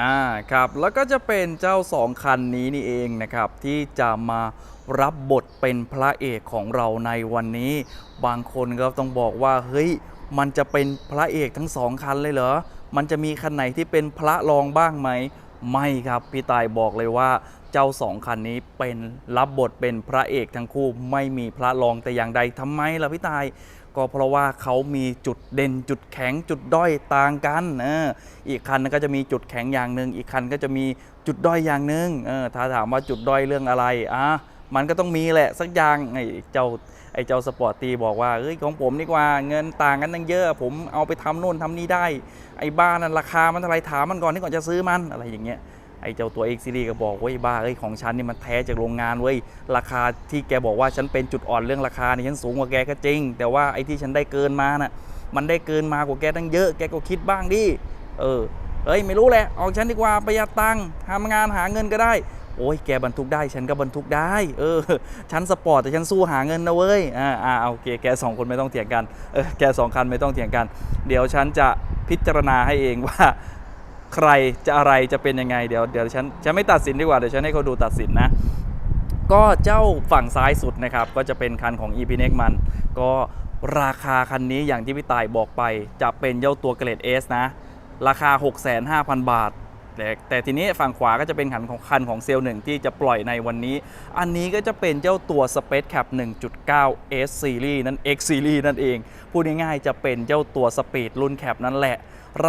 อ่าครับแล้วก็จะเป็นเจ้าสองคันนี้นี่เองนะครับที่จะมารับบทเป็นพระเอกของเราในวันนี้ บางคนก็ต้องบอกว่าเฮ้ยมันจะเป็นพระเอกทั้งสองคันเลยเหรอ มันจะมีคันไหนที่เป็นพระรองบ้างไหม ไม่ครับพี่ตายบอกเลยว่าเจ้าสองคันนี้เป็นรับบทเป็นพระเอกทั้งคู่ ไม่มีพระรองแต่อย่างใดทำไมล่ะพี่ตาย ก็เพราะว่าเขามีจุดเด่นจุดแข็งจุดด้อยต่างกันเอออีกคันก็จะมีจุดแข็งอย่างหนึ่งอีกคันก็จะมีจุดด้อยอย่างหนึ่งเออถ้าถามว่าจุดด้อยเรื่องอะไรอะมันก็ต้องมีแหละสักอย่างไอ้เจ้าไอ้เจ้าสปอร์ตตีบอกว่าเอ้ยของผมดีกว่าเงินต่างกันตั้งเยอะ ผมเอาไปทำโน่นทำนี่ได้ ไอ้บ้านนั้นราคามันเท่าไรถามมันก่อนที่ก่อนจะซื้อมันอะไรอย่างเงี้ย อ้เจ้าตัว X Series ก็บอกเว้ยบ้าเอ้ยของฉันนี่มันแท้จากโรงงานเว้ยราคาที่แกบอกว่าฉันเป็นจุดอ่อนเรื่องราคานี่ฉันสูงกว่าแกก็จริง แต่ว่าไอ้ที่ฉันได้เกินมาน่ะมันได้เกินมากว่าแกตั้งเยอะแกก็คิดบ้างดิเออเอ้ยไม่รู้แหละออกฉันดีกว่าประหยัดตังค์ทำงานหาเงินก็ได้โอ้ยแกบรรทุกได้ฉันก็บรรทุกได้ เออฉันสปอร์ตแต่ฉันสู้หาเงินนะเว้ยอ่าอ่าโอเคแกสองคนไม่ต้องเถียงกันเออแกสองคันไม่ต้องเถียงกัน เดี๋ยวฉันจะพิจารณาให้เองว่า ใครจะอะไรจะเป็นยังไงเดี๋ยวเดี๋ยวฉันฉันไม่ตัดสินดีกว่าเดี๋ยวฉันให้เขาดูตัดสินนะ ก็เจ้าฝั่งซ้ายสุดนะครับ ก็จะเป็นคันของ e p n e x มัน ก็ราคาคันนี้อย่างที่พี่ต่ายบอกไป จะเป็นเจ้าตัวเกรด S นะ ราคา 6,500บาท แต่แต่ทีนี้ฝั่งขวาก็จะเป็นคันของคันของเซลล์หนึ่งที่จะปล่อยในวันนี้ อันนี้ก็จะเป็นเจ้าตัว Space Cap 1.9 S Series นั่น X Series นั่นเอง พูดง่ายๆจะเป็นเจ้าตัว Speed รุ่นแคปนั่นแหละ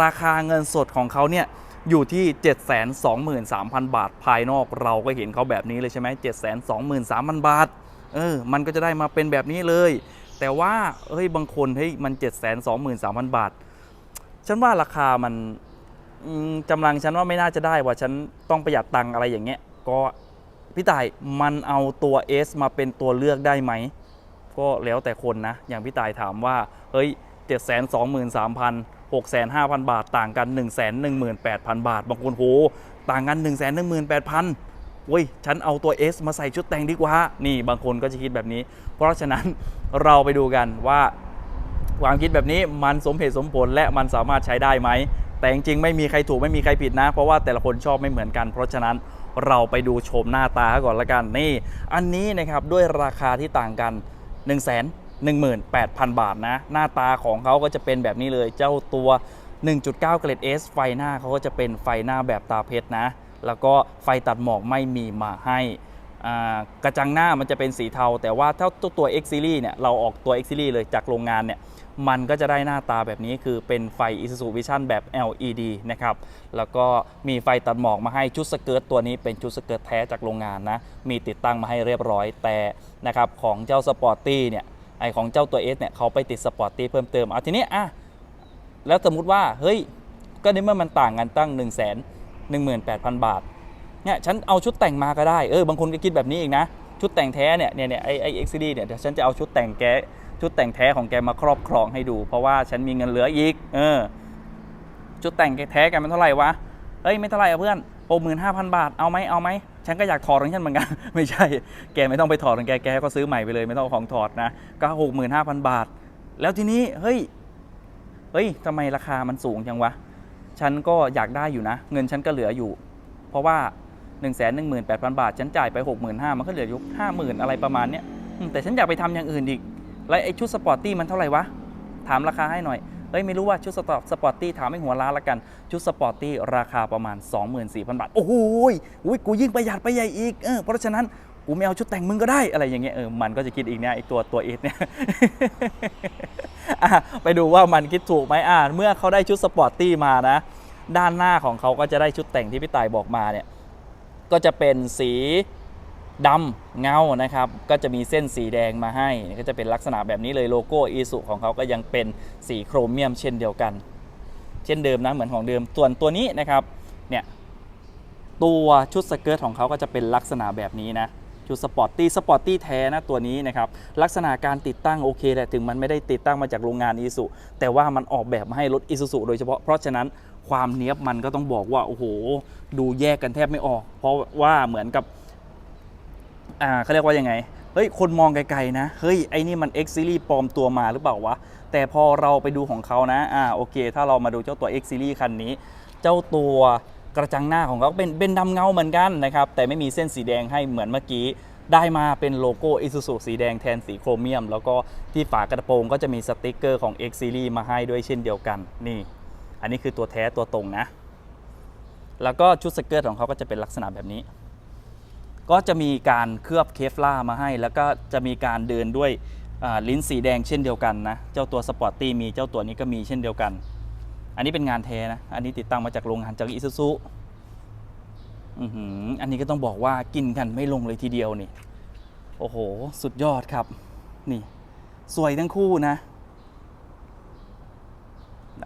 ราคาเงินสดของเขาเนี่ยอยู่ที่ 723,000 บาท ภายนอกเราก็เห็นเขาแบบนี้เลยใช่ไหม723,000 บาท เออ มันก็จะได้มาเป็นแบบนี้เลย แต่ว่า เฮ้ย บางคน เฮ้ย มัน 723,000 บาท ฉันว่าราคามัน กำลังฉันว่าไม่น่าจะได้ว่าฉันต้องประหยัดตังค์อะไรอย่างเงี้ย ก็พี่ต่ายมันเอาตัว S มาเป็นตัวเลือกได้ไหม ก็แล้วแต่คนนะ อย่างพี่ต่ายถามว่า เฮ้ย7 2 3 0 0 0 6 5 0 0 0บาทต่างกัน1 1 8 0 0 0บาท บางคนโห ต่างกัน1 1 8 0 0 0เว้ย ฉันเอาตัว S มาใส่ชุดแต่งดีกว่า นี่บางคนก็จะคิดแบบนี้ เพราะฉะนั้นเราไปดูกันว่า ความคิดแบบนี้มันสมเหตุสมผลและมันสามารถใช้ได้ไหม แต่จริงๆไม่มีใครถูกไม่มีใครผิดนะ เพราะว่าแต่ละคนชอบไม่เหมือนกัน เพราะฉะนั้นเราไปดูโฉมหน้าตาก่อนละกันนี่ อันนี้นะครับด้วยราคาที่ต่างกัน1 1 8 0 0 0 บาทนะ หน้าตาของเขาก็จะเป็นแบบนี้เลยเจ้าตัว 1.9 เกรด S ไฟหน้าเขาก็จะเป็นไฟหน้าแบบตาเพชรนะ แล้วก็ไฟตัดหมอกไม่มีมาให้กระจังหน้ามันจะเป็นสีเทา แต่ว่าถ้าตัว X Series เนี่ยเราออกตัว X Series เลยจากโรงงานเนี่ย มันก็จะได้หน้าตาแบบนี้คือเป็นไฟ Isuzu Vision แบบ LED นะครับ แล้วก็มีไฟตัดหมอกมาให้ชุดสเกิร์ตตัวนี้เป็นชุดสเกิร์ตแท้จากโรงงานนะ มีติดตั้งมาให้เรียบร้อยแต่นะครับของเจ้าสปอร์ตี้เนี่ยไอของเจ้าตัว S เนี่ยเขาไปติดสปอร์ตตี้เพิ่มเติมเอาทีนี้อะแล้วสมมุติว่าเฮ้ยก็ในเมื่อมันต่างกันตั้ง 1 1 8 0 0 0 บาทเนี่ยฉันเอาชุดแต่งมาก็ได้เออบางคนก็คิดแบบนี้อีกนะ ชุดแต่งแท้เนี่ยเนี่ยเนี่ยไอไอเอ็กซ์ดีเนี่ยเดี๋ยวฉันจะเอาชุดแต่งแก ชุดแต่งแท้ของแกมาครอบครองให้ดู เพราะว่าฉันมีเงินเหลืออีก เออ ชุดแต่งแท้แกมันเท่าไหร่วะเอ้ยไม่เท่าไหร่เพื่อนหกหมื่นห้าพันบาทเอาไหมเอาไหมฉันก็อยากถอดของฉันเหมือนกัน ไม่ใช่ แกไม่ต้องไปถอดของแกแกก็ซื้อใหม่ไปเลยไม่ต้องของถอดนะก็หกหมื่นห้าพันบาท แล้วทีนี้เฮ้ยเฮ้ยทำไมราคามันสูงจังวะฉันก็อยากได้อยู่นะ เงินฉันก็เหลืออยู่ เพราะว่า1 1 8 0 0 0บาท ฉันจ่ายไป65,000มันก็เหลืออยู่50,000อะไรประมาณเนี้ยแต่ฉันอยากไปทำอย่างอื่นอีก แล้วไอ้ชุดสปอร์ตตี้มันเท่าไหร่วะ ถามราคาให้หน่อยเอ้ยไม่รู้ว่าชุดสปอร์ตสปอร์ตตี้ถามให้หัวล้านละกัน ชุดสปอร์ตตี้ราคาประมาณ 24,000 บาท โอ้โหยอุ้ยกูยิ่งประหยัดไปใหญ่อีกเออเพราะฉะนั้นกูไม่เอาชุดแต่งมึงก็ได้อะไรอย่างเงี้ยเออมันก็จะคิดอีกเนี่ยไอ้ตัวตัวเอสเนี่ยไปดูว่ามันคิดถูกไหมอ่าเมื่อเขาได้ชุดสปอร์ตตี้มานะ ด้านหน้าของเขาก็จะได้ชุดแต่งที่พี่ต่ายบอกมาเนี่ยก็จะเป็นสี ดำเงานะครับ ก็จะมีเส้นสีแดงมาให้ ก็จะเป็นลักษณะแบบนี้เลยโลโก้อีสุของเขาก็ยังเป็นสีโครเมียมเช่นเดียวกัน เช่นเดิมนะเหมือนของเดิมส่วนตัวนี้นะครับเนี่ยตัวชุดสเกิร์ตของเขาก็จะเป็นลักษณะแบบนี้นะชุดสปอร์ตตี้สปอร์ตตี้แท้นะตัวนี้นะครับลักษณะการติดตั้งโอเคแหละถึงมันไม่ได้ติดตั้งมาจากโรงงานอีสุแต่ว่ามันออกแบบมาให้รถอีซูซุโดยเฉพาะเพราะฉะนั้นความเนี้ยบมันก็ต้องบอกว่าโอ้โหดูแยกกันแทบไม่ออก เพราะว่าเหมือนกับ อ่าเขาเรียกว่ายังไง เฮ้ย คนมองไกลๆนะ เฮ้ย ไอ้นี่มัน X Series ปลอมตัวมาหรือเปล่าวะ แต่พอเราไปดูของเขานะ อ่า โอเค ถ้าเรามาดูเจ้าตัว X Series คันนี้ เจ้าตัวกกระจังหน้าของเขาเป็นเป็นดำเงาเหมือนกันนะครับ แต่ไม่มีเส้นสีแดงให้เหมือนเมื่อกี้ ได้มาเป็นโลโก้ Isuzu สีแดงแทนสีโครเมียม แล้วก็ที่ฝากระโปรงก็จะมีสติกเกอร์ของ X Series มาให้ด้วยเช่นเดียวกัน นี่ อันนี้คือตัวแท้ตัวตรงนะ แล้วก็ชุดสเกิร์ตของเขาก็จะเป็นลักษณะแบบนี้ ก็จะมีการเคลือบเคฟล่ามาให้ แล้วก็จะมีการเดินด้วยลิ้นสีแดงเช่นเดียวกันนะ เจ้าตัวสปอร์ตตี้มีเจ้าตัวนี้ก็มีเช่นเดียวกัน อันนี้เป็นงานแท้นะ อันนี้ติดตั้งมาจากโรงงานจากอิซูซุอือหืออันนี้ก็ต้องบอกว่ากินกันไม่ลงเลยทีเดียวนี่ โอ้โห สุดยอดครับ นี่ สวยทั้งคู่นะ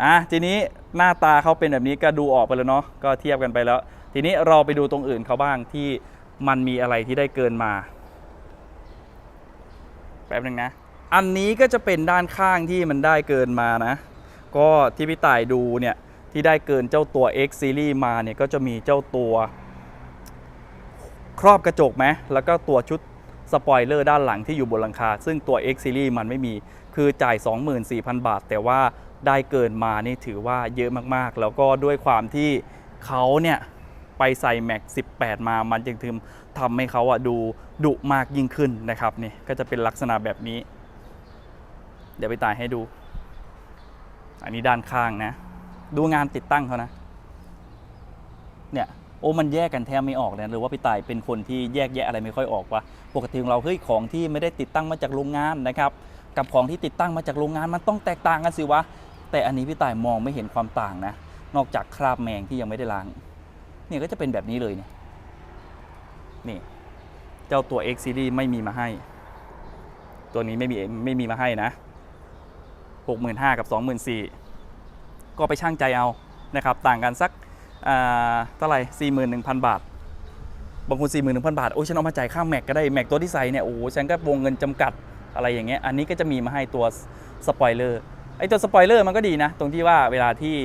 อะทีนี้หน้าตาเขาเป็นแบบนี้ก็ดูออกไปแล้วเนาะ ก็เทียบกันไปแล้ว ทีนี้เราไปดูตรงอื่นเขาบ้างที่ มันมีอะไรที่ได้เกินมา แป๊บหนึ่งนะ อันนี้ก็จะเป็นด้านข้างที่มันได้เกินมานะ ก็ที่พี่ต่ายดูเนี่ย ที่ได้เกินเจ้าตัว X Series มาเนี่ย ก็จะมีเจ้าตัว ครอบกระจกไหมแล้วก็ตัวชุดสปอยเลอร์ด้านหลังที่อยู่บนหลังคา ซึ่งตัว X Series มันไม่มี คือจ่าย 24,000 บาท แต่ว่าได้เกินมานี่ถือว่าเยอะมากๆ แล้วก็ด้วยความที่เขาเนี่ย ไปใส่แม็ก18 มามันจึงทำทำให้เขาอะดูดุมากยิ่งขึ้นนะครับนี่ก็จะเป็นลักษณะแบบนี้ เดี๋ยวไปตายให้ดู อันนี้ด้านข้างนะ ดูงานติดตั้งเขานะ เนี่ยโอ้มันแยกกันแทบไม่ออกเลยหรือว่าพี่ต่ายเป็นคนที่แยกแยะอะไรไม่ค่อยออกวะปกติของเราเฮ้ยของที่ไม่ได้ติดตั้งมาจากโรงงานนะครับ กับของที่ติดตั้งมาจากโรงงานมันต้องแตกต่างกันสิวะ แต่อันนี้พี่ต่ายมองไม่เห็นความต่างนะ นอกจากคราบแมงที่ยังไม่ได้ล้าง เนี่ยก็จะเป็นแบบนี้เลยเนี่ยนี่ เจ้าตัว X Series ไม่มีมาให้ ตัวนี้ไม่มีไม่มีมาให้นะ 65,000กับ 24,000 ก็ไปช่างใจเอานะครับ ต่างกันสักอ่าเท่าไหร่41,000 บาท บางคน 41,000 บาท โอ้ยฉันเอามาจ่ายค่าแม็กก็ได้ แม็กตัวที่ใส่เนี่ย โอ้ฉันก็วงเงินจำกัดอะไรอย่างเงี้ย อันนี้ก็จะมีมาให้ตัวสปอยเลอร์ ไอตัวสปอยเลอร์มันก็ดีนะ ตรงที่ว่าเวลาที่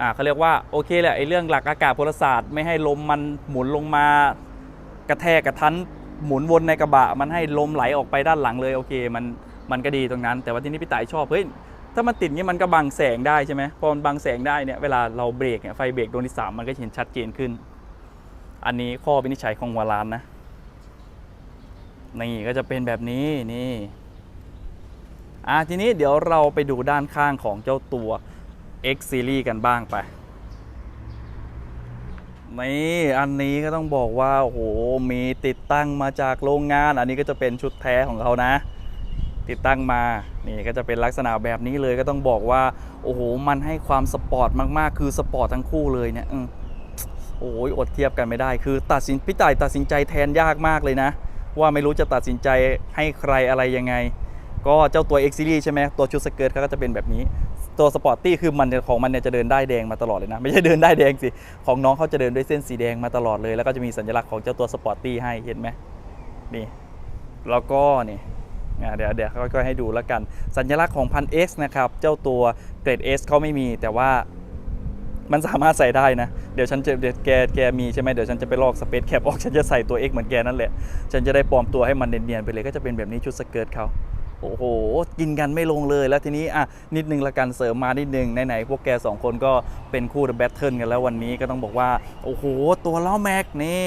อ่าเขาเรียกว่าโอเคแหละไอ้เรื่องหลักอากาศพลศาสตร์ไม่ให้ลมมันหมุนลงมากระแทกกระทันหมุนวนในกระบะ มันให้ลมไหลออกไปด้านหลังเลยโอเคมันมันก็ดีตรงนั้น แต่ว่าที่นี่พี่ต่ายชอบเฮ้ยถ้ามันติดเงี้ยมันก็บังแสงได้ใช่ไหมพอมันบังแสงได้เนี่ยเวลาเราเบรกเนี่ยไฟเบรกดวงที่สามมันก็เห็นชัดเจนขึ้น อันนี้ข้อวินิจฉัยของวารานนะนี่ก็จะเป็นแบบนี้นี่อะทีนี้เดี๋ยวเราไปดูด้านข้างของเจ้าตัว X Series กันบ้างไป นี่อันนี้ก็ต้องบอกว่า โอ้โห มีติดตั้งมาจากโรงงาน อันนี้ก็จะเป็นชุดแท้ของเขานะ ติดตั้งมา นี่ก็จะเป็นลักษณะแบบนี้เลยก็ต้องบอกว่า โอ้โห มันให้ความสปอร์ตมากๆ คือสปอร์ตทั้งคู่เลยเนี่ยโอ้ยอดเทียบกันไม่ได้ คือตัดสินพี่ต่ายตัดสินใจแทนยากมากเลยนะ ว่าไม่รู้จะตัดสินใจให้ใครอะไรยังไง ก็เจ้าตัว X Series ใช่ไหมตัวชุดสเกิร์ตเขาก็จะเป็นแบบนี้ ตัวสปอร์ตตี้คือมันของมันเนี่ยจะเดินได้แดงมาตลอดเลยนะ ไม่ใช่เดินได้แดงสิ ของน้องเขาจะเดินด้วยเส้นสีแดงมาตลอดเลย แล้วก็จะมีสัญลักษณ์ของเจ้าตัวสปอร์ตตี้ให้เห็นไหมนี่ แล้วก็นี่เดี๋ยวเดี๋ยวค่อยๆให้ดูแล้วกัน สัญลักษณ์ของพัน X นะครับ เจ้าตัวเกรด S เขาไม่มีแต่ว่ามันสามารถใส่ได้นะ เดี๋ยวฉันจะเดี๋ยวแกแกมีใช่ไหมเดี๋ยวฉันจะไปลอกสเปซแคปออกฉันจะใส่ตัว X เหมือนแกนั่นแหละ ฉันจะได้ปลอมตัวให้มันเนียนๆไปเลยก็จะเป็นแบบนี้ชุดสเกิร์ตเขา โอ้โห กินกันไม่ลงเลยแล้วทีนี้อะนิดนึงละกันเสริมมานิดนึงไหนๆพวกแกสองคนก็เป็นคู่เดอะแบทเทิลกันแล้ววันนี้ก็ต้องบอกว่า โอ้โห ตัวล้อแม็กนี่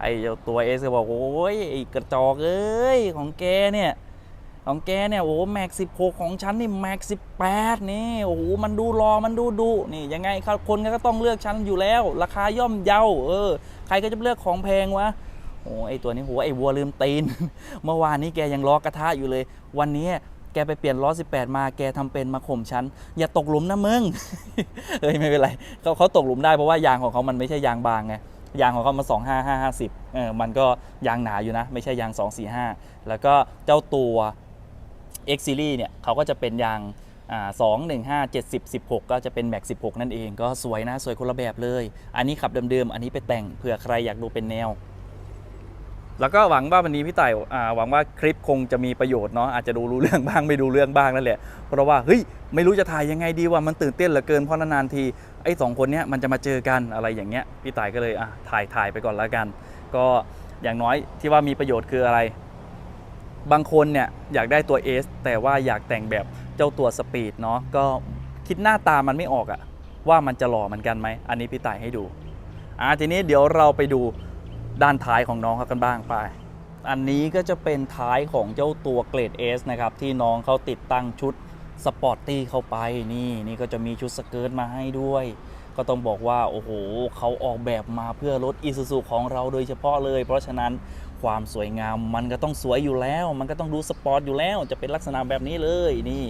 ไอ้เจ้าตัวเอสก็บอกโอ้ยไอ้กระจอกเอ้ยของแกเนี่ยของแกเนี่ยโอ้แม็กสิบหกของฉันนี่แม็กสิบแปดนี่โอ้โหมันดูรอมันดูดุนี่ยังไงครับคนก็ต้องเลือกฉันอยู่แล้ว ราคาย่อมเยาเออใครก็จะเลือกของแพงวะ โอ้ไอตัวนี้โหไอวัวลืมตีน เมื่อวานนี้แกยังล้อกระทะอยู่เลย วันนี้แกไปเปลี่ยนล้อ 18 มาแกทำเป็นมาข่มฉัน อย่าตกหลุมนะมึงเอ้ยไม่เป็นไรเขาเขาตกหลุมได้เพราะว่ายางของเขามันไม่ใช่ยางบางไงยางของเขามา 2 5 5 5 0เออมันก็ยางหนาอยู่นะ ไม่ใช่ยาง 2 4 5 แล้วก็เจ้าตัว X Series เนี่ยเขาก็จะเป็นยางสองหนึ่งห้า2 1 5 70 16ก็จะเป็นแม็ก16นั่นเอง ก็สวยนะ สวยคนละแบบเลย อันนี้ขับเดิมๆ อันนี้ไปแต่งเผื่อใครอยากดูเป็นแนว แล้วก็หวังว่าวันนี้พี่ต่ายหวังว่าคลิปคงจะมีประโยชน์เนาะอาจจะดูรู้เรื่องบ้างไม่ดูเรื่องบ้างนั่นแหละ เพราะว่าเฮ้ยไม่รู้จะถ่ายยังไงดีว่ามันตื่นเต้นเหลือเกินเพราะนานๆทีไอ้สองคนเนี้ยมันจะมาเจอกันอะไรอย่างเงี้ยพี่ต่ายก็เลยอะถ่ายถ่ายไปก่อนแล้วกัน ก็อย่างน้อยที่ว่ามีประโยชน์คืออะไร บางคนเนี่ยอยากได้ตัว S แต่ว่าอยากแต่งแบบเจ้าตัวสปีดเนาะก็คิดหน้าตามันไม่ออกอะว่ามันจะหล่อเหมือนกันไหมอันนี้พี่ต่ายให้ดูอ่าทีนี้เดี๋ยวเราไปดู ด้านท้ายของน้องเขากันบ้างไป อันนี้ก็จะเป็นท้ายของเจ้าตัวเกรด S นะครับ ที่น้องเขาติดตั้งชุดสปอร์ตตี้เข้าไปนี่นี่ก็จะมีชุดสเกิร์ตมาให้ด้วย ก็ต้องบอกว่า โอ้โหเขาออกแบบมาเพื่อรถ Isuzu ของเราโดยเฉพาะเลย เพราะฉะนั้นความสวยงามมันก็ต้องสวยอยู่แล้ว มันก็ต้องดูสปอร์ตอยู่แล้วจะเป็นลักษณะแบบนี้เลยนี่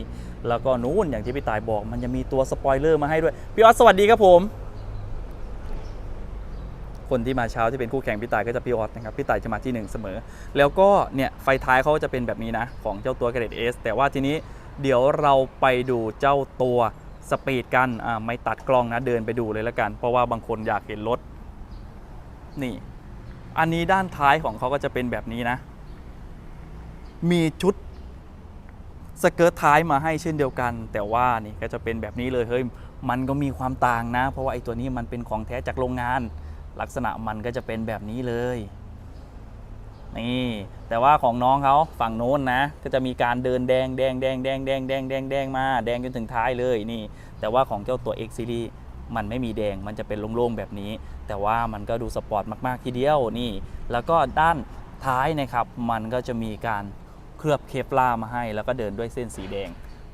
แล้วก็นู้นอย่างที่พี่ตายบอก มันจะมีตัวสปอยเลอร์มาให้ด้วยพี่ออสสวัสดีครับผม คนที่มาเช้าที่เป็นคู่แข่งพี่ตายก็จะพี่ออสนะครับพี่ตายจะมาที่หนึ่งเสมอ แล้วก็เนี่ยไฟท้ายเขาจะเป็นแบบนี้นะของเจ้าตัวเกรดเอสแต่ว่าทีนี้เดี๋ยวเราไปดูเจ้าตัวสปีดกันอ่าไม่ตัดกล้องนะเดินไปดูเลยแล้วกัน เพราะว่าบางคนอยากเห็นรถนี่ อันนี้ด้านท้ายของเขาก็จะเป็นแบบนี้นะ มีชุดสเกิร์ตท้ายมาให้เช่นเดียวกัน แต่ว่านี่ก็จะเป็นแบบนี้เลยเฮ้ยมันก็มีความต่างนะ เพราะว่าไอ้ตัวนี้มันเป็นของแท้จากโรงงาน ลักษณะมันก็จะเป็นแบบนี้เลยนี่แต่ว่าของน้องเขาฝั่งโน้นนะ ก็จะมีการเดินแดงแดงแดงแดงแดงแดงแดงแดงมาแดงจนถึงท้ายเลยนี่ แต่ว่าของเจ้าตัว X Series มันไม่มีแดงมันจะเป็นโล่งๆแบบนี้ แต่ว่ามันก็ดูสปอร์ตมากๆทีเดียวนี่ แล้วก็ด้านท้ายนะครับ มันก็จะมีการเคลือบเคปลามาให้ แล้วก็เดินด้วยเส้นสีแดง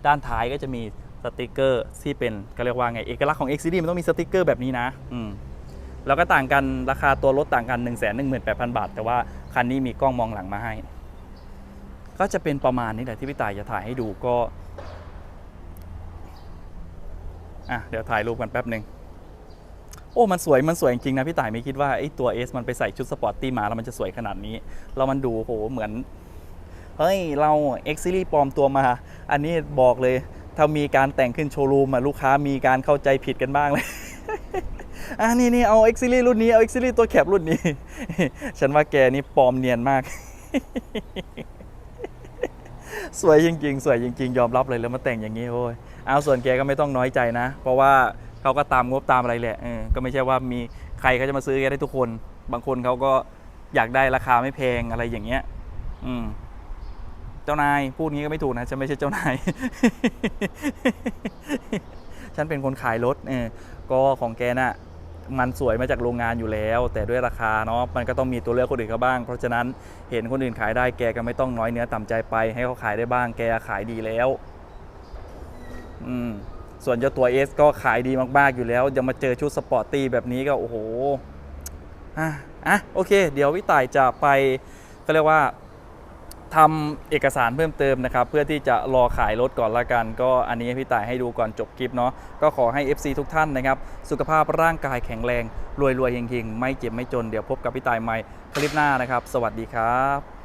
ด้านท้ายก็จะมีสติกเกอร์ที่เป็นก็เรียกว่าไงเอกลักษณ์ของ X Series มันต้องมีสติกเกอร์แบบนี้นะ อืม แล้วก็ต่างกันราคาตัวรถต่างกัน 1 1 8 0 0 0 บาท แต่ว่าคันนี้มีกล้องมองหลังมาให้ ก็จะเป็นประมาณนี้แหละที่พี่ต่ายจะถ่ายให้ดูก็อะเดี๋ยวถ่ายรูปกันแป๊บหนึ่งโอ้ มันสวย มันสวยจริงนะพี่ต่ายไม่คิดว่าไอ้ตัว S มันไปใส่ชุดสปอร์ตตี้มาแล้วมันจะสวยขนาดนี้แล้วมันดูโหเหมือน เฮ้ย เรา X Series ปลอมตัวมา อันนี้บอกเลย ถ้ามีการแต่งขึ้นโชว์รูมลูกค้ามีการเข้าใจผิดกันบ้างเลย อ่านี่นี่เอา X Series รุ่นนี้เอา X Series ตัวแคบรุ่นนี้ ฉันว่าแกนี่ปลอมเนียนมาก สวยจริง ๆ สวยจริง ๆ ยอมรับเลยแล้วมาแต่งอย่างนี้โอ้ยเอาส่วนแกก็ไม่ต้องน้อยใจนะ เพราะว่าเขาก็ตามงบตามอะไรแหละเออก็ไม่ใช่ว่ามีใครเขาจะมาซื้อแกได้ทุกคน บางคนเขาก็อยากได้ราคาไม่แพงอะไรอย่างเงี้ย อืมเจ้านายพูดงี้ก็ไม่ถูกนะฉันไม่ใช่เจ้านาย ฉันเป็นคนขายรถเออก็ของแกน่ะ มันสวยมาจากโรงงานอยู่แล้ว แต่ด้วยราคาเนาะมันก็ต้องมีตัวเลือกคนอื่นเขาบ้าง เพราะฉะนั้นเห็นคนอื่นขายได้แกก็ไม่ต้องน้อยเนื้อต่ำใจไป ให้เขาขายได้บ้างแกขายดีแล้วอืมส่วนเจ้าตัว S ก็ขายดีมากๆอยู่แล้วยังมาเจอชุดสปอร์ตตี้แบบนี้ก็โอ้โหอะอะโอเค เดี๋ยววิต่ายจะไปก็เรียกว่า ทำเอกสารเพิ่มเติมนะครับ เพื่อที่จะรอขายรถก่อนละกัน ก็อันนี้พี่ต่ายให้ดูก่อนจบคลิปเนาะก็ขอให้ FC ทุกท่านนะครับ สุขภาพร่างกายแข็งแรง รวยรวยเฮงๆ ไม่เจ็บไม่จนเดี๋ยวพบกับพี่ต่ายใหม่คลิปหน้านะครับ สวัสดีครับ